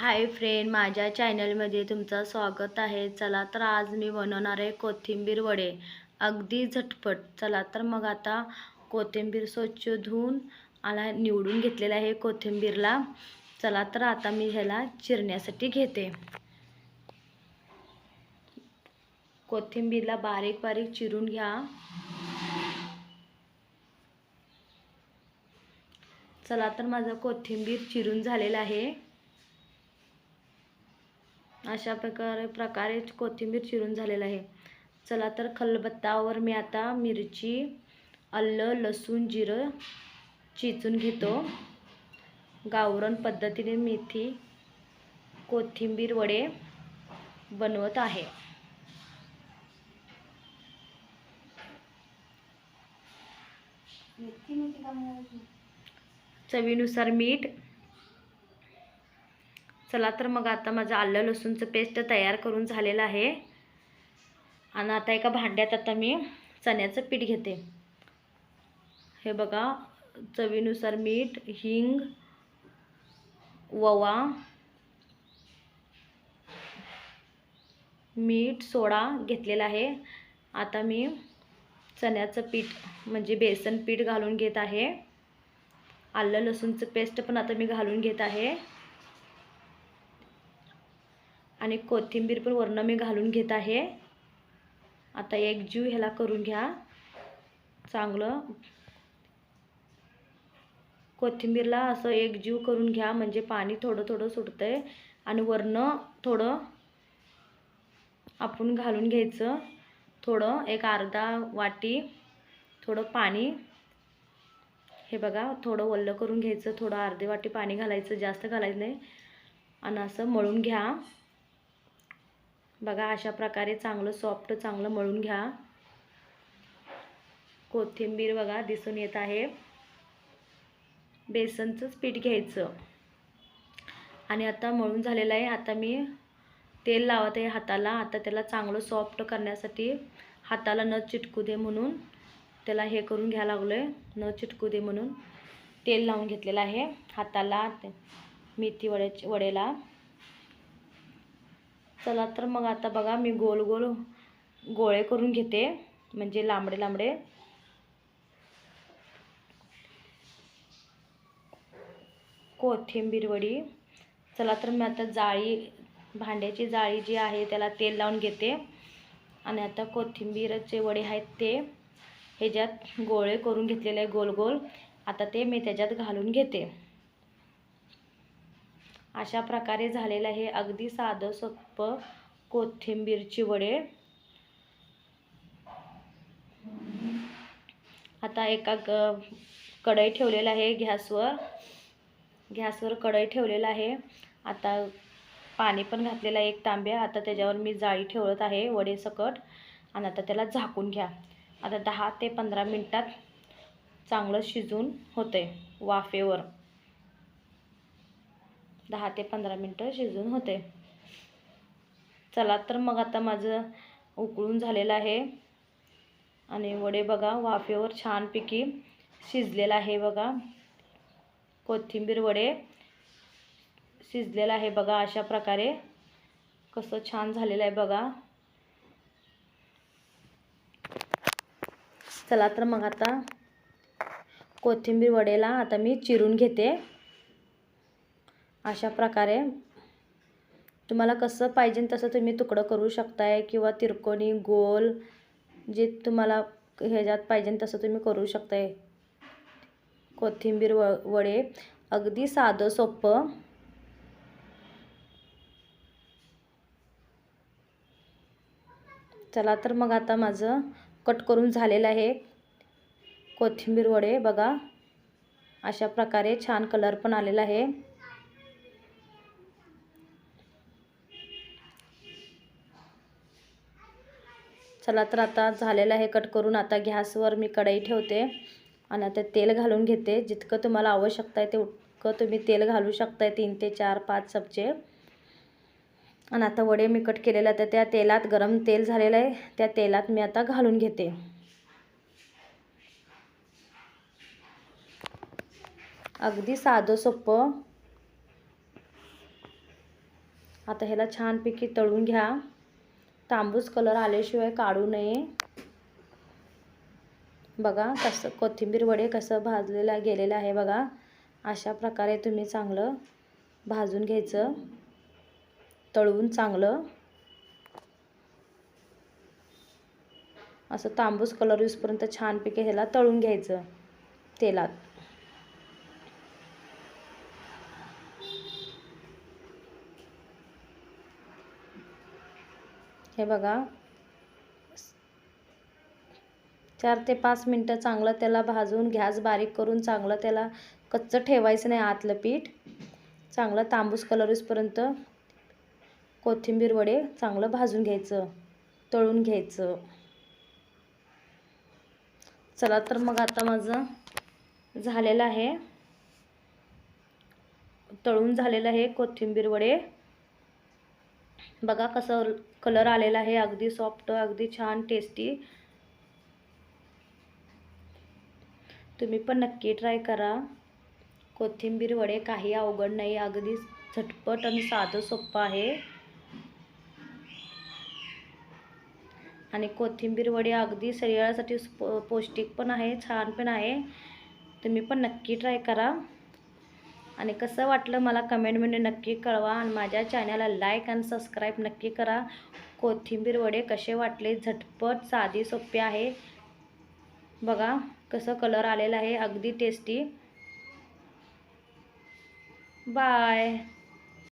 Hi friend माझ्या चॅनलमध्ये तुमचं स्वागत आहे. चला तर आज मी बनवणार आहे कोथिंबीर वडे. अगदी झटपट. चला तर मग आता कोथिंबीर स्वच्छ धुवून आला निवडून घेतलेलं आहे कोथिंबीरला. चला तर आता मी ह्याला चिरण्यासाठी घेते. कोथिंबीरला बारीक बारीक चिरून घ्या. चला तर माझं कोथिंबीर चिरून झालेलं आहे. अशा प्रकारे प्रकारे कोथिंबीर चिरून झालेलं आहे. चला तर खलबत्तावर मी आता मिरची आलं लसूण जिरं चिचून घेतो. गावरण पद्धतीने मेथी कोथिंबीर वडे बनवत आहे. चवीनुसार मीठ चला तर मग आता माझं आलं लसूणचं पेस्ट तयार करून झालेलं आहे. आणि आता एका भांड्यात आता मी चण्याचं पीठ घेते. हे बघा चवीनुसार मीठ हिंग ववा मीठ सोडा घेतलेला आहे. आता मी चण्याचं पीठ म्हणजे बेसन पीठ घालून घेत आहे. आलं लसूणचं पेस्ट पण आता मी घालून घेत आहे. आणि कोथिंबीर पण वरनं मी घालून घेत आहे. आता एक जीव ह्याला करून घ्या. चांगलं. कोथिंबीरला असं एक जीव करून घ्या म्हणजे पाणी थोडं थोडं सुटतं आहे आणि वरनं थोडं आपण घालून घ्यायचं. थोडं एक अर्धा वाटी थोडं पाणी. हे बघा थोडं वल्लं करून घ्यायचं. थोडं अर्धे वाटी पाणी घालायचं. जास्त घालायचं नाही. आणि असं मळून घ्या. बघा अशा प्रकारे चांगलं सॉफ्ट चांगलं मळून घ्या. कोथिंबीर बघा दिसून येत आहे. बेसनचंच पीठ घ्यायचं. आणि आता मळून झालेलं आहे. आता मी तेल लावत आहे हाताला. आता त्याला चांगलं सॉफ्ट करण्यासाठी हाताला न चिटकू दे म्हणून त्याला हे करून घ्यायला लागलो आहे न चिटकू दे म्हणून तेल लावून घेतलेलं आहे हाताला मेथी वड्याची वडेला चला तर मग आता बघा मी गोल गोल गोळे करून घेते. म्हणजे लांबडे लांबडे. कोथिंबीर वडी. चला तर मी आता जाळी भांड्याची जाळी जी आहे त्याला तेल लावून घेते. आणि आता कोथिंबीरचे वडे आहेत ते. ह्याच्यात गोळे करून घेतलेले आहे गोल गोल. आता ते मी त्याच्यात घालून घेते. अशा प्रकारे झालेलं आहे. अगदी साधं सोपं कोथिंबीरची वडे. आता एका ग कढई ठेवलेलं आहे गॅसवर. गॅसवर कढई ठेवलेलं आहे. आता पाणी पण घातलेलं आहे एक तांब्या. आता त्याच्यावर मी जाळी ठेवत आहे वडे सकट. आणि आता त्याला झाकून घ्या. आता दहा ते पंधरा मिनटात चांगलं शिजून होते वाफेवर. दहा ते पंधरा मिनटं शिजून होते. चला तर मग आता माझं उकळून झालेलं आहे. आणि वडे बघा वाफेवर छानपैकी शिजलेलं आहे बघा. कोथिंबीर वडे शिजलेलं आहे बघा अशा प्रकारे. कसं छान झालेलं आहे बघा. चला तर मग आता कोथिंबीर वडेला आता मी चिरून घेते. अशा प्रकारे तुम्हाला कसं पाहिजे तसं तुम्ही तुकडं करू शकताय किंवा तिरकोणी गोल जे तुम्हाला ह्याच्यात पाहिजे तसं तुम्ही करू शकताय. कोथिंबीर व वडे. अगदी साधं सोपं. चला तर मग आता माझं कट करून झालेलं आहे. कोथिंबीर वडे बघा. अशा प्रकारे छान कलर पण आलेला आहे. चला तर आता झालेलं आहे कट करून. आता गॅसवर मी कढई ठेवते आणि आता तेल घालून घेते. जितकं तुम्हाला आवश्यकता आहे तितकं तुम्ही तेल घालू शकताय. तीन ते चार पाच चमचे. आणि आता वडे मी कट केलेले तर त्या तेलात गरम तेल झालेलं आहे. त्या तेलात मी आता घालून घेते. अगदी साधं सोपं. आता ह्याला छानपैकी तळून घ्या. तांबूस कलर आल्याशिवाय काढू नये. बघा कसं कोथिंबीर वडे कसं भाजलेलं गेलेलं आहे बघा. अशा प्रकारे तुम्ही चांगलं भाजून घ्यायचं. तळवून चांगलं. असं तांबूस कलर यूजपर्यंत छानपैकी ह्याला तळून घ्यायचं. तेलात. हे बघा. चार ते पाच मिनटं चांगलं त्याला भाजून गॅस बारीक करून चांगलं त्याला कच्चं ठेवायचं नाही आतलं पीठ. चांगलं तांबूस कलरसपर्यंत कोथिंबीर वडे चांगलं भाजून घ्यायचं तळून घ्यायचं. चला तर मग आता माझं झालेलं आहे. तळून झालेलं आहे कोथिंबीर वडे. बघा कसं कलर आलेला आहे. अगदी सॉफ्ट अगदी छान टेस्टी तुम्ही पण नक्की ट्राय करा. कोथिंबीर वडे काही अवघड नाही. अगदी झटपट आणि साधं सोपं आहे. आणि कोथिंबीर वडे अगदी शरीरासाठी पौष्टिक पण आहे छान पण आहे. तुम्ही पण नक्की ट्राय करा. आणि कसं वाटलं मला कमेंटमध्ये नक्की कळवा आणि माझ्या चॅनलला लाईक आणि सबस्क्राईब नक्की करा. कोथिंबीर वडे कसे वाटले? झटपट साधी सोपे आहे. बघा कसं कलर आलेला आहे. अगदी टेस्टी बाय